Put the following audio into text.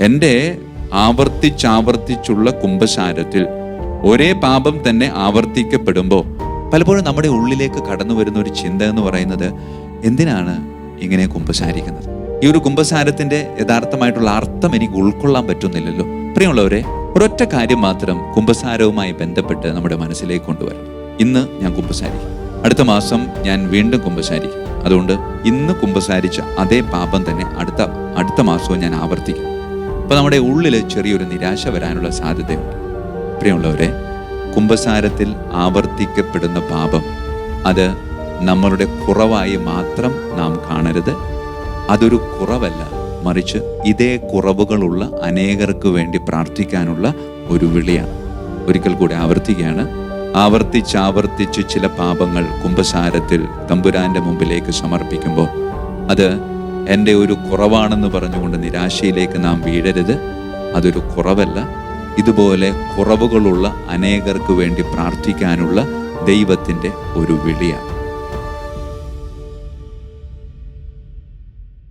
എന്റെ ആവർത്തിച്ചാവർത്തിച്ചുള്ള കുംഭസാരത്തിൽ ഒരേ പാപം തന്നെ ആവർത്തിക്കപ്പെടുമ്പോൾ പലപ്പോഴും നമ്മുടെ ഉള്ളിലേക്ക് കടന്നു വരുന്ന ഒരു ചിന്ത എന്ന് പറയുന്നത് എന്തിനാണ് ഇങ്ങനെ കുംഭസാരിക്കുന്നത്? ഈ ഒരു കുംഭസാരത്തിന്റെ യഥാർത്ഥമായിട്ടുള്ള അർത്ഥം എനിക്ക് ഉൾക്കൊള്ളാൻ പറ്റുന്നില്ലല്ലോ. പ്രിയമുള്ളവരെ ഒരൊറ്റ കാര്യം മാത്രം കുംഭസാരവുമായി ബന്ധപ്പെട്ട് നമ്മുടെ മനസ്സിലേക്ക് കൊണ്ടുവരണം. ഇന്ന് ഞാൻ കുംഭസാരിക്കും. അടുത്ത മാസം ഞാൻ വീണ്ടും കുംഭസാരിക്കും. അതുകൊണ്ട് ഇന്ന് കുംഭസാരിച്ച അതേ പാപം തന്നെ അടുത്ത അടുത്ത മാസവും ഞാൻ ആവർത്തിക്കും. അപ്പൊ നമ്മുടെ ഉള്ളിൽ ചെറിയൊരു നിരാശ വരാനുള്ള സാധ്യതയുണ്ട്. പ്രിയമുള്ളവരെ കുംഭസാരത്തിൽ ആവർത്തിക്കപ്പെടുന്ന പാപം അത് നമ്മളുടെ കുറവായി മാത്രം നാം കാണരുത്. അതൊരു കുറവല്ല മറിച്ച് ഇതേ കുറവുകളുള്ള അനേകർക്ക് വേണ്ടി പ്രാർത്ഥിക്കാനുള്ള ഒരു വിളിയാണ്. ഒരിക്കൽ കൂടി ആവർത്തിക്കുകയാണ്. ആവർത്തിച്ചാവർത്തിച്ച് ചില പാപങ്ങൾ കുംഭസാരത്തിൽ തമ്പുരാന്റെ മുമ്പിലേക്ക് സമർപ്പിക്കുമ്പോൾ അത് എന്റെ ഒരു കുറവാണെന്ന് പറഞ്ഞുകൊണ്ട് നിരാശയിലേക്ക് നാം വീഴരുത്. അതൊരു കുറവല്ല. ഇതുപോലെ കുറവുകളുള്ള അനേകർക്ക് വേണ്ടി പ്രാർത്ഥിക്കാനുള്ള ദൈവത്തിന്റെ ഒരു വിളിയാണ്.